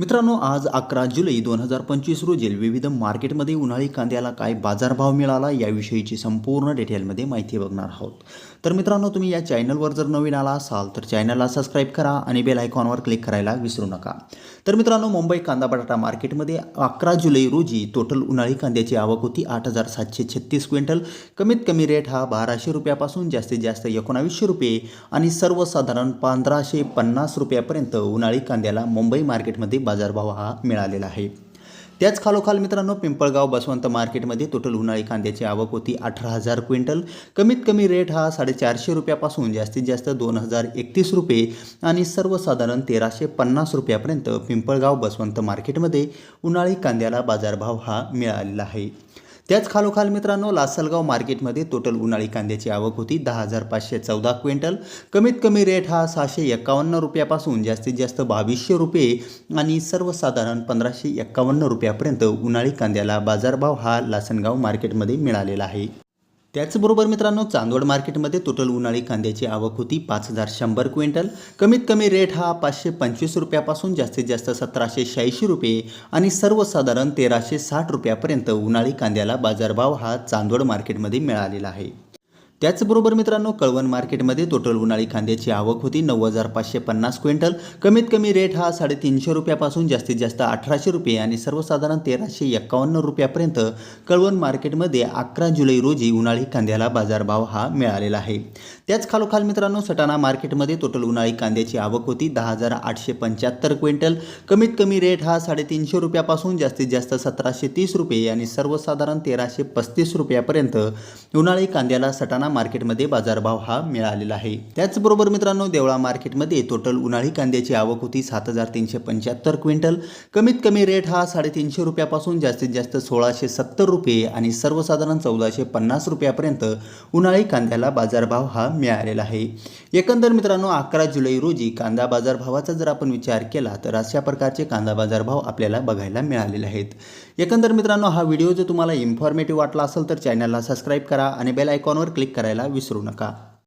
मित्रांनो आज अकरा जुलै दोन हजार पंचवीस रोजी विविध मार्केटमध्ये उन्हाळी कांद्याला काय बाजारभाव मिळाला याविषयीची संपूर्ण डिटेलमध्ये माहिती बघणार आहोत. तर मित्रांनो तुम्ही या चॅनलवर जर नवीन आला असाल तर चॅनलला सबस्क्राईब करा आणि बेल आयकॉनवर क्लिक करायला विसरू नका. तर मित्रांनो मुंबई कांदा बटाटा मार्केटमध्ये अकरा जुलै रोजी टोटल उन्हाळी कांद्याची आवक होती आठ हजार सातशे छत्तीस क्विंटल. कमीत कमी रेट हा बाराशे रुपयापासून जास्तीत जास्त एकोणावीसशे रुपये आणि सर्वसाधारण पंधराशे पन्नास रुपयापर्यंत उन्हाळी कांद्याला मुंबई मार्केटमध्ये बाजारभाव हा मिळालेला आहे. त्याच खालोखाल मित्रांनो पिंपळगाव बसवंत मार्केटमध्ये टोटल उन्हाळी कांद्याची आवक होती अठरा हजार क्विंटल. कमीत कमी रेट हा साडेचारशे रुपयापासून जास्तीत जास्त दोन हजार एकतीस रुपये आणि सर्वसाधारण तेराशे पन्नास रुपयापर्यंत पिंपळगाव बसवंत मार्केटमध्ये उन्हाळी कांद्याला बाजारभाव हा मिळालेला आहे. त्याच खालोखाल मित्रांनो लासलगाव मार्केटमध्ये टोटल उन्हाळी कांद्याची आवक होती. दहा हजार पाचशे चौदा क्विंटल. कमीत कमी रेट हा सहाशे एक्कावन्न रुपयापासून जास्तीत जास्त बावीसशे रुपये आणि सर्वसाधारण पंधराशे एक्कावन्न रुपयापर्यंत उन्हाळी कांद्याला बाजारभाव हा लासनगाव मार्केटमध्ये मिळालेला आहे. त्याचबरोबर मित्रांनो चांदवड मार्केटमध्ये टोटल उन्हाळी कांद्याची आवक होती पाच हजार शंभर क्विंटल. कमीत कमी रेट हा पाचशे पंचवीस रुपयापासून जास्तीत जास्त सतराशे शहाऐंशी रुपये आणि सर्वसाधारण तेराशे साठ रुपयापर्यंत उन्हाळी कांद्याला बाजारभाव हा चांदवड मार्केटमध्ये मिळालेला आहे. त्याचबरोबर मित्रांनो कळवण मार्केटमध्ये टोटल उन्हाळी कांद्याची आवक होती. नऊ हजार पाचशे पन्नास क्विंटल. कमीत कमी रेट हा साडेतीनशे रुपयापासून जास्तीत जास्त अठराशे रुपये आणि सर्वसाधारण तेराशे एक्कावन्न रुपयापर्यंत कळवण मार्केटमध्ये अकरा जुलै रोजी उन्हाळी कांद्याला बाजारभाव हा मिळालेला आहे. त्याच खालोखाल मित्रांनो सटाणा मार्केटमध्ये टोटल उन्हाळी कांद्याची आवक होती. दहा हजार आठशे पंच्याहत्तर क्विंटल. कमीत कमी रेट हा साडेतीनशे रुपयापासून जास्तीत जास्त सतराशे तीस रुपये आणि सर्वसाधारण तेराशे पस्तीस रुपयापर्यंत उन्हाळी कांद्याला सटाणा मार्केटमध्ये बाजारभाव हा मिळालेला आहे. त्याचबरोबर मित्रांनो देवळा मार्केटमध्ये टोटल उन्हाळी कांद्याची आवक होती सात हजार तीनशे पंच्याहत्तर क्विंटल. कमीत कमी रेट हा साडेतीनशे रुपयापासून जास्तीत जास्त सोळाशे सत्तर रुपये आणि सर्वसाधारण चौदाशे पन्नास रुपयापर्यंत उन्हाळी कांद्याला बाजारभाव हा मिळालेला आहे. एकंदर मित्रांनो अकरा जुलै रोजी कांदा बाजारभावाचा जर आपण विचार केला तर अशा प्रकारचे कांदा बाजारभाव आपल्याला बघायला मिळालेले आहेत. एकंदर मित्रांनो हा व्हिडिओ जर तुम्हाला इन्फॉर्मेटिव्ह वाटला असेल तर चॅनलला सबस्क्राईब करा आणि बेल आयकॉनवर क्लिक करायला विसरू नका.